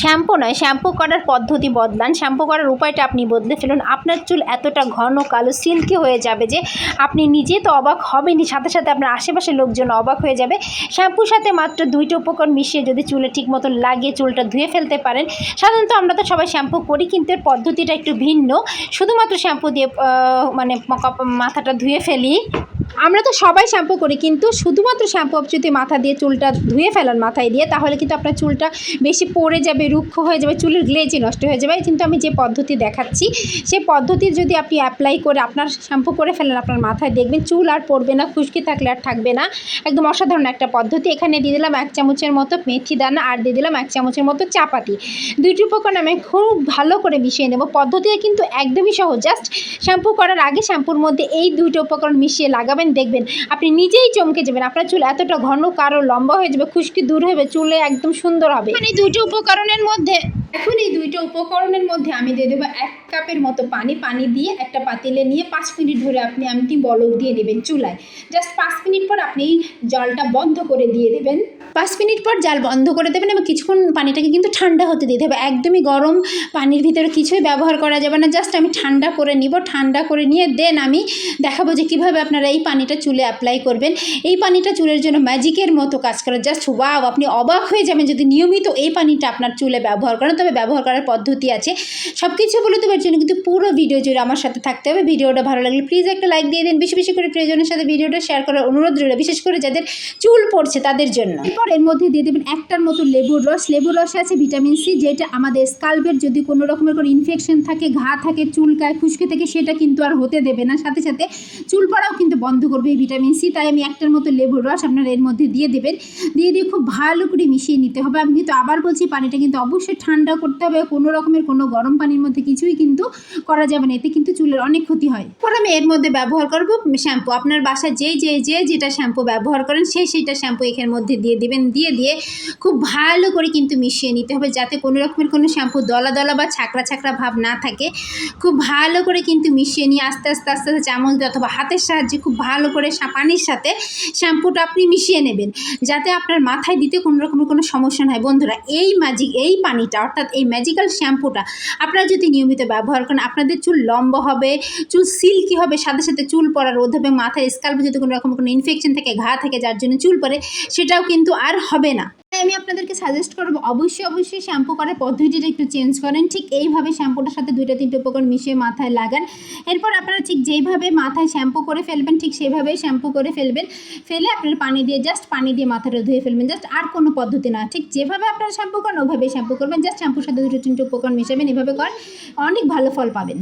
Shampoo নয়, shampoo করার পদ্ধতি বদলান। শ্যাম্পু করার উপায়টা আপনি বদলে ফেলুন। আপনার চুল এতটা ঘন, কালো, সিল্কি হয়ে যাবে যে আপনি নিজে তো অবাক হবেনই। সাথে সাথে আপনার আশেপাশের লোকজন অবাক হয়ে যাবে। শ্যাম্পুর সাথে মাত্র দুইটা উপকরণ মিশিয়ে যদি চুলে ঠিক মতো লাগিয়ে চুলটা ধুয়ে ফেলতে পারেন, সাধারণত আমরা তো সবাই শ্যাম্পু করি, কিন্তু এর পদ্ধতিটা একটু ভিন্ন। শুধুমাত্র শ্যাম্পু দিয়ে মানে মাথাটা ধুয়ে ফেলি। আমরা তো সবাই শ্যাম্পু করি, কিন্তু শুধুমাত্র শ্যাম্পু যদি মাথা দিয়ে চুলটা ধুয়ে ফেলান মাথায় দিয়ে, তাহলে কিন্তু আপনার চুলটা বেশি পড়ে যাবে, রুক্ষ হয়ে যাবে, চুলের গ্লেজই নষ্ট হয়ে যাবে। কিন্তু আমি যে পদ্ধতি দেখাচ্ছি সেই পদ্ধতি যদি আপনি অ্যাপ্লাই করে আপনার শ্যাম্পু করে ফেলেন, আপনার মাথায় দেখবেন চুল আর পড়বে না, খুশকি থাকলে আর থাকবে না। একদম অসাধারণ একটা পদ্ধতি। এখানে দিয়ে দিলাম এক চামচের মতো মেথি দানা আর দিয়ে দিলাম এক চামচের মতো চাপাতি। দুইটি উপকরণ আমি খুব ভালো করে মিশিয়ে নেব। পদ্ধতিটা কিন্তু একদমই সহজ। জাস্ট শ্যাম্পু করার আগে শ্যাম্পুর মধ্যে এই দুইটা উপকরণ মিশিয়ে লাগাবেন। দেখবেন। আপনি নিজেই চমকে যাবেন। আপনার চুল এতটা ঘন কারও লম্বা হয়ে যাবে খুশকি দূর হবে চুলে একদম সুন্দর হবে। মানে এই দুইটা উপকরণের মধ্যে এখন এই দুইটা উপকরণের মধ্যে আমি দিয়ে দেবো এক কাপের মতো পানি। পানি দিয়ে একটা পাতিলে নিয়ে পাঁচ মিনিট ধরে আপনি আমটি বলক দিয়ে দেবেন চুলায়। জাস্ট পাঁচ মিনিট পর আপনি জলটা বন্ধ করে দিয়ে দেবেন। পাঁচ মিনিট পর জাল বন্ধ করে দেবেন এবং কিছুক্ষণ পানিটাকে কিন্তু ঠান্ডা হতে দিতে হবে একদমই গরম পানির ভিতরে কিছুই ব্যবহার করা যাবে না। জাস্ট আমি ঠান্ডা করে নিব, ঠান্ডা করে নিয়ে দেন আমি দেখাবো যে কীভাবে আপনারা এই পানিটা চুলে অ্যাপ্লাই করবেন। এই পানিটা চুলের জন্য ম্যাজিকের মতো কাজ করে। জাস্ট ওয়াও, আপনি অবাক হয়ে যাবেন যদি নিয়মিত এই পানিটা আপনার চুলে ব্যবহার করেন। তবে ব্যবহার করার পদ্ধতি আছে। সব কিছু বলে দেওয়ার জন্য কিন্তু পুরো ভিডিও জুড়ে আমার সাথে থাকতে হবে। ভিডিওটা ভালো লাগলে প্লিজ একটা লাইক দিয়ে দিন। বেশি বেশি করে প্রিয়জনের সাথে ভিডিওটা শেয়ার করার অনুরোধ রইল। বিশেষ করে যাদের চুল পড়ছে তাদের জন্য। এরপর এর মধ্যে দিয়ে দেবেন একটার মতো লেবুর রস। লেবুর রসে আছে ভিটামিন সি, যেটা আমাদের স্কাল্পের যদি কোনো রকমের কোনো ইনফেকশন থাকে, ঘা থাকে চুলকায় খুশকি থাকে, সেটা কিন্তু আর হতে দেবে না। সাথে সাথে চুল পড়াও কিন্তু বন্ধ করবে এই ভিটামিন সি। তাই আমি একটার মতো লেবুর রস আপনারা এর মধ্যে দিয়ে দেবেন। দিয়ে দিয়ে খুব ভালো করে মিশিয়ে নিতে হবে। আমি কিন্তু আবার বলছি পানিটা কিন্তু অবশ্যই ঠান্ডা করতে হবে। কোনো রকমের কোনো গরম পানির মধ্যে কিছুই কিন্তু করা যাবে না। এতে কিন্তু চুলের অনেক ক্ষতি হয়। পর আমি এর মধ্যে ব্যবহার করব শ্যাম্পু। আপনার বাসায় যে যে যে যেটা শ্যাম্পু ব্যবহার করেন, সেই, সেইটা শ্যাম্পু এখানের মধ্যে দিয়ে দিবেন। দিয়ে দিয়ে খুব ভালো করে কিন্তু মিশিয়ে নিতে হবে যাতে কোনো রকমের কোনো শ্যাম্পু দলা দলা বা ছাকড়া ছাকড়া ভাব না থাকে। খুব ভালো করে কিন্তু মিশিয়ে নিয়ে আস্তে আস্তে আস্তে আস্তে চামচ দিয়ে অথবা হাতের সাহায্যে খুব ভালো করে পানির সাথে শ্যাম্পুটা আপনি মিশিয়ে নেবেন। যাতে আপনার মাথায় দিতে কোনো রকমের কোনো সমস্যা না হয়। বন্ধুরা, এই ম্যাজিক এই পানিটা অর্থাৎ এই ম্যাজিক্যাল শ্যাম্পুটা আপনারা যদি নিয়মিত ব্যবহার করেন, আপনাদের চুল লম্বা হবে, চুল সিল্কি হবে, সাথে সাথে চুল পড়া রোধ হবে, মাথায় স্কাল্পে যদি কোনো রকম কোনো ইনফেকশন থাকে, ঘা থাকে, যার জন্য চুল পড়ে, সেটাও কিন্তু আর হবে না। তাই আমি আপনাদেরকে সাজেস্ট করব, অবশ্যই অবশ্যই শ্যাম্পু করার পদ্ধতিটা একটু চেঞ্জ করেন। ঠিক এইভাবে শ্যাম্পুটার সাথে দুইটা, তিনটে উপকরণ মিশিয়ে মাথায় লাগান। এরপর আপনারা ঠিক যেইভাবে মাথায় শ্যাম্পু করে ফেলবেন, ঠিক সেইভাবেই শ্যাম্পু করে ফেলবেন। ফেলে আপনারা পানি দিয়ে জাস্ট পানি দিয়ে মাথাটা ধুয়ে ফেলবেন জাস্ট আর কোনো পদ্ধতি না। ঠিক যেভাবে আপনারা শ্যাম্পু করেন, ওইভাবেই শ্যাম্পু করবেন। জাস্ট শ্যাম্পুর সাথে দুটো তিনটে উপকরণ মিশাবেন, এভাবে করেন, অনেক ভালো ফল পাবেন।